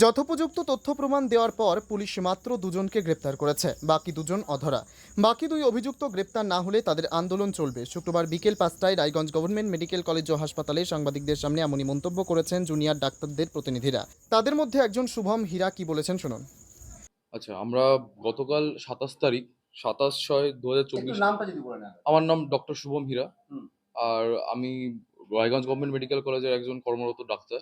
যথোপযুক্ত তথ্য প্রমাণ দেওয়ার পর পুলিশ মাত্র দুজনকে গ্রেপ্তার করেছে বাকি দুজন অধরা। বাকি দুই অভিযুক্ত গ্রেপ্তার না হলে তাদের আন্দোলন চলবে। শুক্রবার বিকেল পাঁচটায় রায়গঞ্জ গভর্নমেন্ট মেডিকেল কলেজ ও হাসপাতালে সাংবাদিকদের সামনে এমনই মন্তব্য করেছেন জুনিয়র ডাক্তারদের প্রতিনিধিরা। তাদের মধ্যে একজন শুভম হীরা কি বলেছেন শুনুন। আচ্ছা আমরা গতকাল সাতাশ তারিখ সাতাশ ছয় দু হাজার চব্বিশ আমার নাম ডক্টর শুভম হীরা। আর আমি রায়গঞ্জ গভর্নমেন্ট মেডিকেল কলেজের একজন কর্মরত ডাক্তার।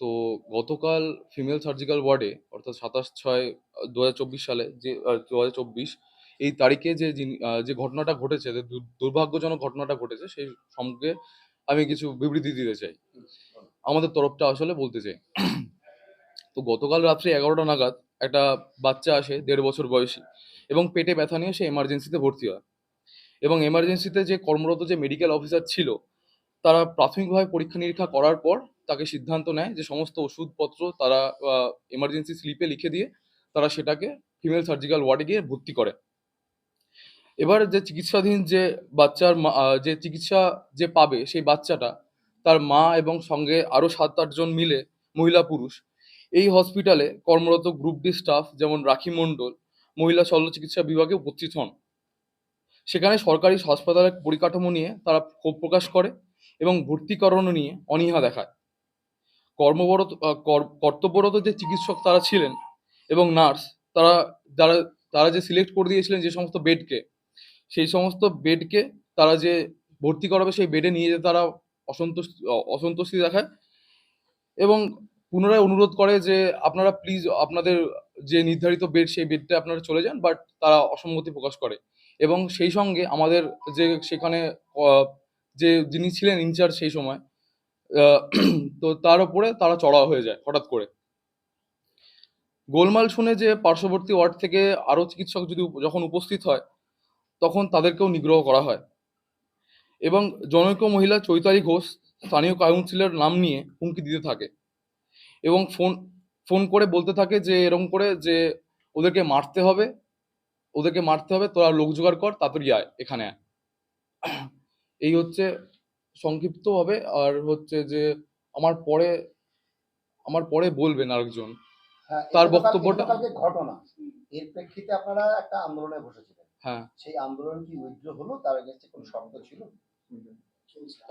তো গতকাল ফিমেল সার্জিক্যাল ওয়ার্ডে অর্থাৎ সাতাশ ছয় দু সালে যে দু এই তারিখে যে যে ঘটনাটা ঘটেছে, যে দুর্ভাগ্যজনক ঘটনাটা ঘটেছে, সেই সম্পর্কে আমি কিছু বিবৃতি দিতে চাই। আমাদের তরফটা আসলে বলতে চাই। তো গতকাল রাত্রে এগারোটা নাগাদ একটা বাচ্চা আসে, দেড় বছর বয়সী, এবং পেটে ব্যথা নিয়ে সে এমার্জেন্সিতে ভর্তি হয়। এবং এমার্জেন্সিতে যে কর্মরত যে মেডিকেল অফিসার ছিল, তারা প্রাথমিকভাবে পরীক্ষা নিরীক্ষা করার পর তাকে সিদ্ধান্ত নেয় যে সমস্ত ওষুধপত্র তারা এমার্জেন্সি স্লিপে লিখে দিয়ে তারা সেটাকে ফিমেল সার্জিক্যাল ওয়ার্ডে গিয়ে ভর্তি করে। এবার যে চিকিৎসাধীন যে বাচ্চার যে চিকিৎসা যে পাবে সেই বাচ্চাটা, তার মা এবং সঙ্গে আরও সাত আটজন মিলে মহিলা পুরুষ, এই হসপিটালে কর্মরত গ্রুপ ডি স্টাফ যেমন রাখি মণ্ডল, মহিলা শল্য চিকিৎসা বিভাগে উপস্থিত হন। সেখানে সরকারি হাসপাতালের পরিকাঠামো নিয়ে তারা ক্ষোভ প্রকাশ করে এবং ভর্তিকরণ নিয়ে অনীহা দেখায়। কর্মবরত কর্তব্যরত যে চিকিৎসক তারা ছিলেন এবং নার্স, তারা, যারা, তারা যে সিলেক্ট করে দিয়েছিলেন যে সমস্ত বেডকে, সেই সমস্ত বেডকে তারা যে ভর্তি করাবে সেই বেডে নিয়ে যেতে তারা অসন্তোষ অসন্তুষ্টি দেখায় এবং পুনরায় অনুরোধ করে যে আপনারা প্লিজ আপনাদের যে নির্ধারিত বেড, সেই বেডটা আপনারা চলে যান বাট তারা অসম্মতি প্রকাশ করে। এবং সেই সঙ্গে আমাদের যে সেখানে যে যিনি ছিলেন ইনচার্জ সেই সময় তো তার উপরে তারা চড়া হয়ে যায় হঠাৎ করে। গোলমাল শুনে যে পার্শ্ববর্তী ওয়ার্ড থেকে আরও চিকিৎসক যদি যখন উপস্থিত হয়, তখন তাদেরকেও নিগ্রহ করা হয়। এবং জনৈক মহিলা চৈতালি ঘোষ স্থানীয় কাউন্সিলর নাম নিয়ে হুমকি দিতে থাকে। এবং ফোন ফোন করে বলতে থাকে যে, এরকম করে যে, ওদেরকে মারতে হবে, ওদেরকে মারতে হবে, তোরা লোক জোগাড় কর, তাড়াতাড়ি আয়, এখানে আয়। এই হচ্ছে সংক্ষিপ্তভাবে আর হচ্ছে যে আমার পরে আমার পরে বলবেন আরেকজন। হ্যাঁ, তার বক্তব্যটা- ঘটনা। এর প্রেক্ষিতে আপনারা একটা আন্দোলনে বসেছিলেন। হ্যাঁ। সেই আন্দোলন কি উইথড্র হলো? তার এগেন্সটে কোনো শব্দ ছিল?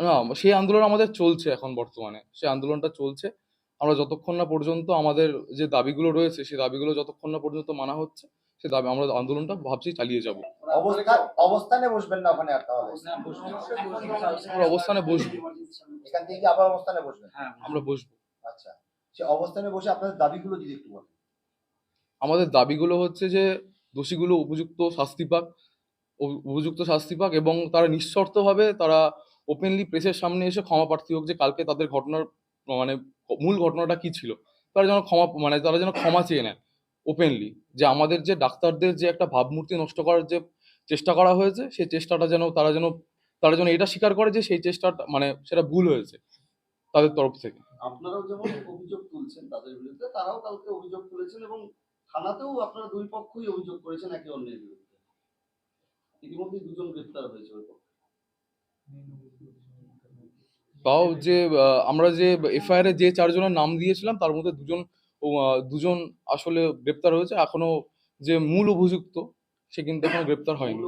না সেই আন্দোলন আমাদের চলছে এখন বর্তমানে। সেই আন্দোলনটা চলছে। আমরা যতক্ষণ না পর্যন্ত আমাদের যে দাবিগুলো রয়েছে সেই দাবিগুলো যতক্ষণ না পর্যন্ত মানা হচ্ছে সে দাবি আমরা আন্দোলনটা ভাবছি চালিয়ে যাব। অবস্থান অবস্থানে বসবেন না ওখানে আর তাহলে? আমরা অবস্থানে বসবো। এখান থেকে আবার অবস্থানে বসবেন? আমরা বসবো। আচ্ছা। সে অবস্থানে বসে আপনাদের দাবিগুলো যদি একটু বলেন। আমাদের দাবিগুলো হচ্ছে যে দোষীগুলো উপযুক্ত শাস্তি পাক উপযুক্ত শাস্তি পাক এবং তারা নিঃশর্তভাবে তারা ওপেনলি প্রেসের সামনে এসে ক্ষমা প্রার্থী হোক যে কালকে তাদের ঘটনার মানে মূল ঘটনাটা কি ছিল? তারা যেন ক্ষমা মানে তারা যেন ক্ষমা চেয়ে নেয়। ওপেনলি যে আমাদের যে ডাক্তারদের যে একটা ভাবমূর্তি নষ্ট করার যে চেষ্টা করা হয়েছে সেই চেষ্টাটা যেন তারা যেন তারা যেন এটা স্বীকার করে যে সেই চেষ্টাটা মানে সেটা ভুল হয়েছে তাদের তরফ থেকে। আপনারাও যেমন অভিযোগ তুলছেন তাদের বিরুদ্ধে তারাও কালকে অভিযোগ তুলেছেন এবং থানাতেও আপনারা দুই পক্ষই অভিযোগ করেছেন একে অন্যের বিরুদ্ধে। ইতিমধ্যে দুজন গ্রেপ্তার হয়েছে ওই তাও যে আমরা যে এফআইআর এ যে চারজনের নাম দিয়েছিলাম তার মধ্যে দুজন দুজন আসলে গ্রেপ্তার হয়েছে। এখনও যে মূল অভিযুক্ত সে কিন্তু এখনও গ্রেপ্তার হয়নি।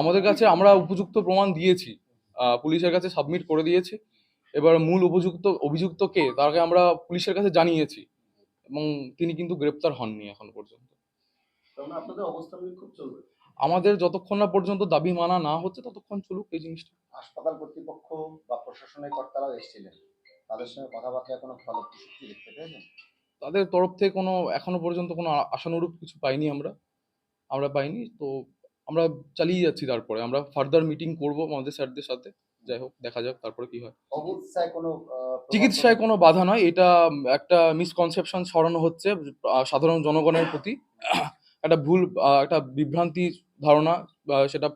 আমাদের কাছে আমরা উপযুক্ত প্রমাণ দিয়েছি। পুলিশের কাছে সাবমিট করে দিয়েছি। এবার মূল উপযুক্ত অভিযুক্ত কে তাকে আমরা পুলিশের কাছে জানিয়েছি এবং তিনি কিন্তু গ্রেপ্তার হননি এখন পর্যন্ত। মানে আপনাদের অবস্থান বিক্ষোভ চলবে। আমাদের যতক্ষণ না পর্যন্ত দাবি মানা না হচ্ছে ততক্ষণ চলুক এই জিনিসটা। হাসপাতাল কর্তৃপক্ষ বা প্রশাসনের কর্তারাও এসেছিলেন। তাদের সঙ্গে কথাবার্তায় কোনো ফলপ্রসূতি দেখতে পেয়েছেন? তাদের তরফ থেকে কোনো এখনও পর্যন্ত কোনো আশানুরূপ কিছু পাইনি আমরা। আমরা পাইনি তো আমরা চালিয়ে যাচ্ছি তারপরে। আমরা ফার্দার মিটিং করব আমাদের স্যারদের সাথে। যাই হোক দেখা যাক তারপরে কি হয়। চিকিৎসায় কোনো আহ, চিকিৎসায় কোনো বাধা নয়। এটা একটা মিসকনসেপশন ছড়ানো হচ্ছে সাধারণ জনগণের প্রতি। একটা ভুল একটা বিভ্রান্তি ধারণা সেটা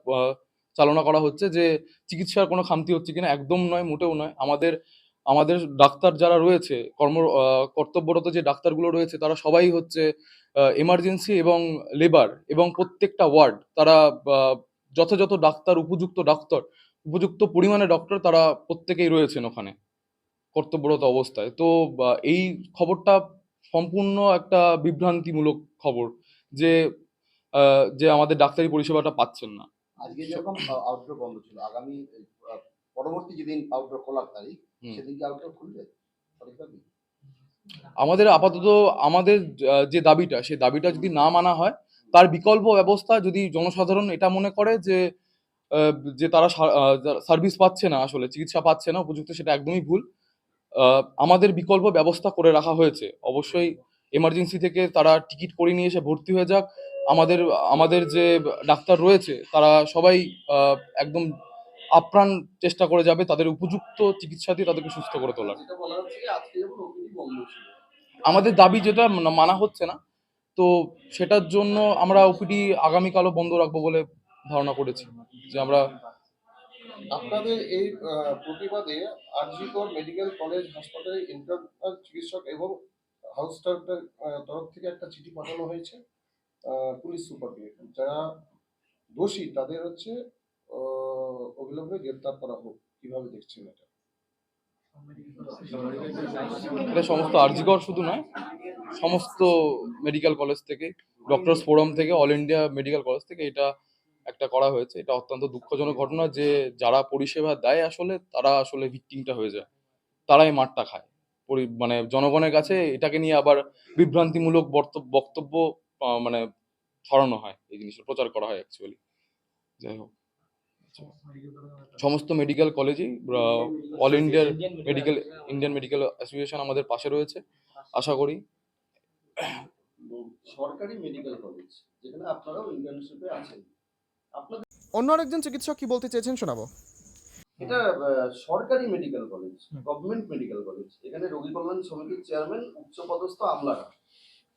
চালনা করা হচ্ছে যে চিকিৎসার কোনো খামতি হচ্ছে কিনা একদম নয়, মোটেও নয়। আমাদের আমাদের ডাক্তার যারা রয়েছে, কর্ম কর্তব্যরত যে ডাক্তারগুলো রয়েছে, তারা সবাই হচ্ছে এমার্জেন্সি এবং লেবার এবং প্রত্যেকটা ওয়ার্ড তারা যথাযথ ডাক্তার, উপযুক্ত ডাক্তার, উপযুক্ত পরিমাণে ডক্টর তারা প্রত্যেকেই রয়েছেন ওখানে, কর্তব্যরত অবস্থায়। তো এই খবরটা সম্পূর্ণ একটা বিভ্রান্তিমূলক খবর। যে যে আমাদের ডাক্তারি পরিষেবাটা পাচ্ছেন না। আজকে আউটডোর বন্ধ ছিল আগামী পরবর্তী যেদিন আউটডোর খোলার তারিখ সেদিন কি আউটডোর খুলবে? আমাদের আপাতত আমাদের যে দাবিটা সেই দাবিটা যদি না মানা হয় তার বিকল্প ব্যবস্থা যদি জনসাধারণ এটা মনে করে যে আহ, যে তারা সার্ভিস পাচ্ছে না আসলে চিকিৎসা পাচ্ছে না উপযুক্ত সেটা একদমই ভুল আহ, আমাদের বিকল্প ব্যবস্থা করে রাখা হয়েছে। অবশ্যই এমার্জেন্সি থেকে তারা টিকিট করে নিয়ে এসে ভর্তি হয়ে যাক। আমাদের আমাদের যে ডাক্তার রয়েছে তারা সবাই একদম আপ্রাণ চেষ্টা করে যাবে তাদের উপযুক্ত চিকিৎসা দিয়ে তাদেরকে সুস্থ করে তোলার। আমাদের দাবি যেটা মানে হচ্ছে না। তো সেটার জন্য আমরা ওপিডি আগামীকালও বন্ধ রাখব বলে ধারণা করেছি। যে আমরা আপনাদের এই প্রতিবাদে আরজিকর মেডিকেল কলেজ হাসপাতালে ইন্টার্নাল চিকিৎসক এবং হাউস তরফ থেকে একটা চিঠি পাঠানো হয়েছে পুলিশ সুপারকে যারা দোষী, তাদের হচ্ছে অবিলম্বে গ্রেপ্তার করা হোক। কীভাবে দেখছেন এটা? এটা সমস্ত আরজিকর শুধু নয়, সমস্ত মেডিকেল কলেজ থেকে ডক্টরস ফোরাম থেকে অল ইন্ডিয়া মেডিকেল কলেজ থেকে এটা একটা করা হয়েছে। এটা অত্যন্ত দুঃখজনক ঘটনা যে যারা পরিষেবা দেয় আসলে, তারা আসলে ভিকটিমটা হয়ে যায়। তারাই মারটা খায়। মানে জনগণের কাছে এটাকে নিয়ে আবার বিভ্রান্তিমূলক বক্তব্য মানে ছড়ানো হয় এই জিনিসটা প্রচার করা হয় অ্যাকচুয়ালি যাই হোক। সমস্ত মেডিকেল কলেজেই অল ইন্ডিয়ার মেডিকেল ইন্ডিয়ান মেডিকেল অ্যাসোসিয়েশন আমাদের পাশে রয়েছে আশা করি। সরকারি মেডিকেল কলেজ যেখানে আপনারাও ইন্টার্নশিপে আছেন। অন্য আরেকজন চিকিৎসক কি বলতে চেয়েছেন শোনাবো? এটা সরকারি medical college government medical college এখানে রোগী কল্যাণ সমিতির চেয়ারম্যান উচ্চপদস্থ আমলারা।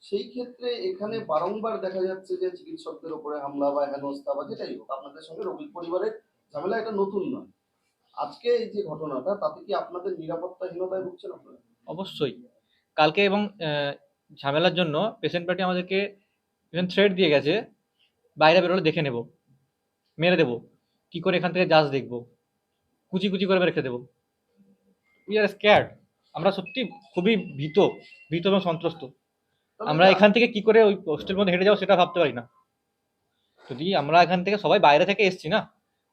সেই ক্ষেত্রে এখানে বারংবার দেখা যাচ্ছে যে চিকিৎসকদের উপরে হামলা বা হেনস্থা বা যেটাই হোক আপনাদের সঙ্গে রোগীর পরিবারের ঝামেলা এটা নতুন নয়। আজকে এই যে ঘটনাটা তাতে কি আপনাদের নিরাপত্তাহীনতায় ভুগছেন আপনারা? অবশ্যই। কালকে এবং ঝামেলার জন্য পেশেন্ট পার্টি আমাদেরকে থ্রেড দিয়ে গেছে বাইরে বেরোলে দেখে নেব মেরে দেবো কি করে এখান থেকে জাজ দেখব। কুচি কুচি করে রেখে দেবো। উই আর স্ক্যার্ড আমরা সত্যি খুবই ভীত ভীত এবং সন্ত্রস্ত। আমরা এখান থেকে কি করে ওই পোস্টের মধ্যে হেঁটে যাব সেটা ভাবতে পারি না। যদি আমরা এখান থেকে সবাই বাইরে থেকে এসছি না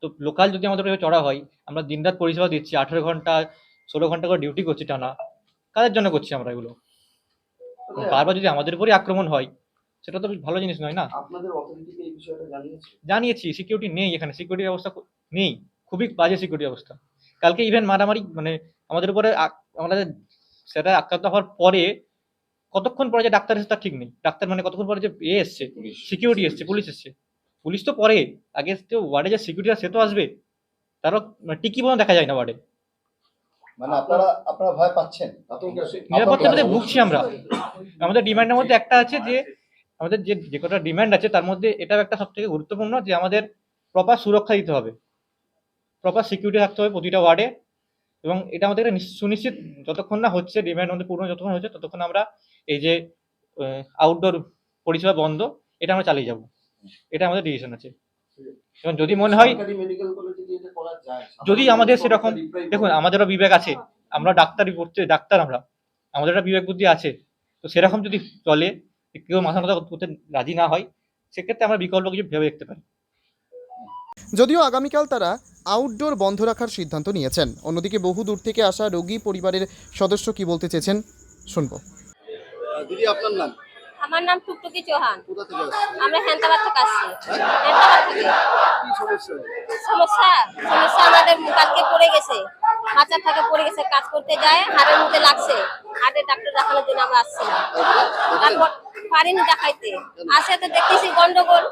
তো লোকাল যদি আমাদের চড়া হয় আমরা দিনরাত পরিষেবা দিচ্ছি আঠেরো ঘণ্টা ষোলো ঘণ্টা করে ডিউটি করছি টানা। কাদের জন্য করছি আমরা এগুলো? বারবার যদি আমাদের উপরই আক্রমণ হয় সেটা তো ভালো জিনিস নয় না। আপনাদের অথরিটিকে এই বিষয়টা জানিয়েছে? জানিয়েছি সিকিউরিটি নেই এখানে সিকিউরিটি ব্যবস্থা নেই। খুবই বাজে সিকিউরিটি অবস্থা। কালকে ইভেন মারামারি মানে আমাদের উপরে আমাদের সেটা আক্রান্ত হওয়ার পরে কতক্ষণ পরে যে ডাক্তার এসে তার ঠিক নেই। ডাক্তার মানে কতক্ষণ পরে যে এ এসছে সিকিউরিটি এসছে পুলিশ এসছে। পুলিশ তো পরে আগে তো ওয়ার্ডে যে সিকিউরিটি সে তো আসবে। তারও মানে টিকি পর্যন্ত দেখা যায় না ওয়ার্ডে। মানে আপনারা আপনারা ভয় পাচ্ছেন? নিরাপত্তার মধ্যে ভুগছি আমরা। আমাদের ডিমান্ডের মধ্যে একটা আছে যে আমাদের যে যে কটা ডিমান্ড আছে তার মধ্যে এটাও একটা সব থেকে গুরুত্বপূর্ণ যে আমাদের প্রপার সুরক্ষা দিতে হবে। প্রপার সিকিউরিটি থাকতে হবে প্রতিটা ওয়ার্ডে এবং এটা আমাদের সুনিশ্চিত যতক্ষণ না হচ্ছে ডিমান্ড আমাদের পূর্ণ যতক্ষণ হচ্ছে ততক্ষণ আমরা এই যে আউটডোর পরিষেবা বন্ধ এটা আমরা চালিয়ে যাব। এটা আমাদের ডিসিশন আছে। এবং যদি মনে হয় যদি আমাদের সেরকম দেখুন। আমাদেরও বিবেক আছে। আমরা ডাক্তারি করতে ডাক্তার আমরা। আমাদের একটা বিবেক বুদ্ধি আছে। তো সেরকম যদি চলে কেউ মাথা মাথা করতে রাজি না হয় সেক্ষেত্রে আমরা বিকল্প কিছু ভেবে দেখতে পারি। যদিও আগামীকাল তারা আউটডোর বন্ধ রাখার সিদ্ধান্ত নিয়েছেন। অন্যদিকে বহু দূর থেকে আসা রোগী পরিবারের সদস্য কি বলতে চেয়েছেন শুনব। দিদি আপনার নাম? আমার নাম টুকটুকি চৌহান। আমরা হ্যান্তাবাদ থেকে আসছি। থেকে। সমস্যা? সমস্যা? আমাদের কালকে পড়ে গেছে। থাকে পড়ে গেছে। কাজ করতে যায় হাড়ের মধ্যে লাগছে। হাড়ের ডাক্তার দেখানোর জন্য আমরা আসছিলাম। পারিনি দেখাইতে। আসে তো দেখতেছি গন্ডগোল।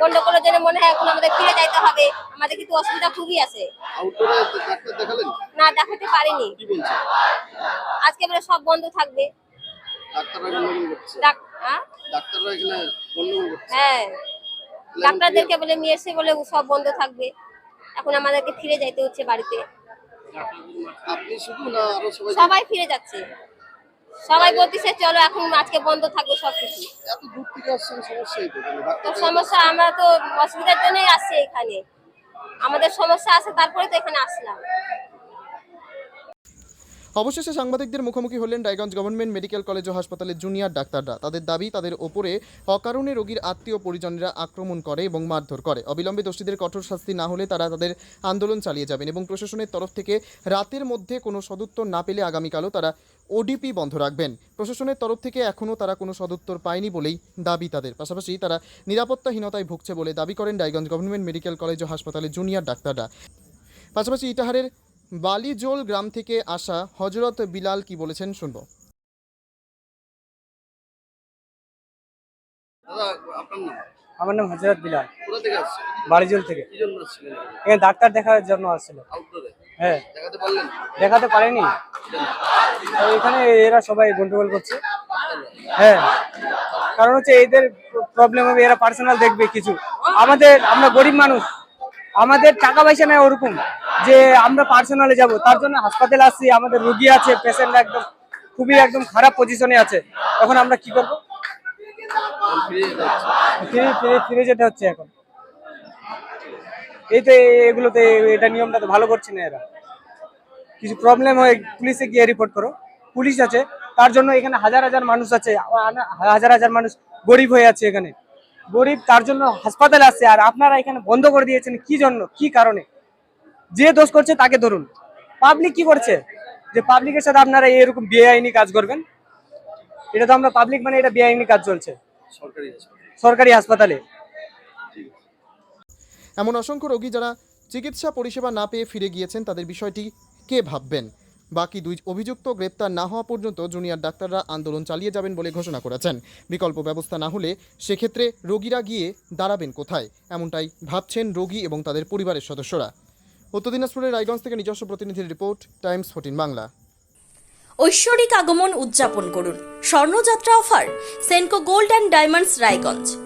গন্ডগোলের জন্য মনে হয় এখন আমাদের ফিরে যাইতে হবে। আমাদের কিন্তু অসুবিধা খুবই আছে। না দেখাতে পারিনি। আজকে এবারে সব বন্ধ থাকবে। হ্যাঁ? হ্যাঁ। ডাক্তারদেরকে বলে নিয়ে এসে বলে সব বন্ধ থাকবে। এখন আমাদেরকে ফিরে যাইতে হচ্ছে বাড়িতে। সবাই ফিরে যাচ্ছে। সবাই বলতেছে চলো এখন আজকে বন্ধ থাকবে সবকিছু। তো সমস্যা আমরা তো অসুবিধার জন্যই আসছি এখানে। আমাদের সমস্যা আছে তারপরে তো এখানে আসলাম। অবশেষে সাংবাদিকদের মুখোমুখি হলেন রায়গঞ্জ গভর্নমেন্ট মেডিকেল কলেজ ও হাসপাতালের জুনিয়র ডাক্তাররা। তাদের দাবি তাদের ওপরে অকারণে রোগীর আত্মীয় পরিজনেরা আক্রমণ করে এবং মারধর করে। অবিলম্বে দোষীদের কঠোর শাস্তি না হলে তারা তাদের আন্দোলন চালিয়ে যাবেন এবং প্রশাসনের তরফ থেকে রাতের মধ্যে কোনো সদুত্তর না পেলে আগামীকালও তারা ওডিপি বন্ধ রাখবেন। প্রশাসনের তরফ থেকে এখনও তারা কোনো সদুত্তর পায়নি বলেই দাবি তাদের। পাশাপাশি তারা নিরাপত্তাহীনতায় ভুগছে বলে দাবি করেন রায়গঞ্জ গভর্নমেন্ট মেডিকেল কলেজ ও হাসপাতালের জুনিয়র ডাক্তাররা। পাশাপাশি ইটাহারের বালিজোল গ্রাম থেকে আসা হজরত বিলাল কি বলেছেন শুনব। আমার নাম হজরত বিলাল। কোথা থেকে বাড়িজল থেকে। কি জন্য আসছিলেন? এখানে ডাক্তার দেখার জন্য আসছিল। হ্যাঁ। দেখাতে পারেনি। এখানে এরা সবাই গন্ডগোল করছে। হ্যাঁ। কারণ হচ্ছে এদের প্রবলেম হবে এরা পার্সোনাল দেখবে কিছু। আমাদের আমরা গরিব মানুষ। আমাদের টাকা পয়সা নেয় ওরকম যে আমরা পার্সোনালে যাব। তার জন্য হাসপাতালে আসছি আমাদের রুগী আছে পেশেন্ট একদম খুবই একদম খারাপ পজিশনে আছে। তখন আমরা কি করব? ফিরে ফিরে যেতে হচ্ছে এখন। এই তো এগুলোতে এটা নিয়মটা তো ভালো করছে না এরা। কিছু প্রবলেম হয় পুলিশে গিয়ে রিপোর্ট করো। পুলিশ আছে তার জন্য এখানে হাজার হাজার মানুষ আছে হাজার হাজার মানুষ গরিব হয়ে আছে এখানে। গরিব তার জন্য হাসপাতালে আসছে আর আপনারা এখানে বন্ধ করে দিয়েছেন কি জন্য কি কারণে? যে দোষ করছে তাকে ধরুন। পাবলিক কি করছে? যে পাবলিকের সাথে আপনারা এরকম বেআইনি কাজ করবেন। এটা তো আমরা পাবলিক মানে এটা বেআইনি কাজ চলছে। সরকারি সরকারি হাসপাতালে। এমন অসংখ্য রোগী যারা চিকিৎসা পরিষেবা না পেয়ে ফিরে গিয়েছেন, তাদের বিষয়টি কে ভাববেন? বাকি দুই অভিযুক্ত গ্রেপ্তার না হওয়া পর্যন্ত জুনিয়র ডাক্তাররা আন্দোলন চালিয়ে যাবেন বলে ঘোষণা করেছেন। বিকল্প ব্যবস্থা না হলে সেক্ষেত্রে রোগীরা গিয়ে দাঁড়াবেন কোথায়? এমনটাই ভাবছেন রোগী এবং তাদের পরিবারের সদস্যরা। উত্তর দিনাজপুরের রায়গঞ্জ থেকে নিজস্ব প্রতিনিধির রিপোর্ট, টাইমস ফোর্টিন বাংলা। ঐশ্বরিক আগমন উদযাপন করুন। স্বর্ণযাত্রা offer, Senco gold and diamonds Raiganj.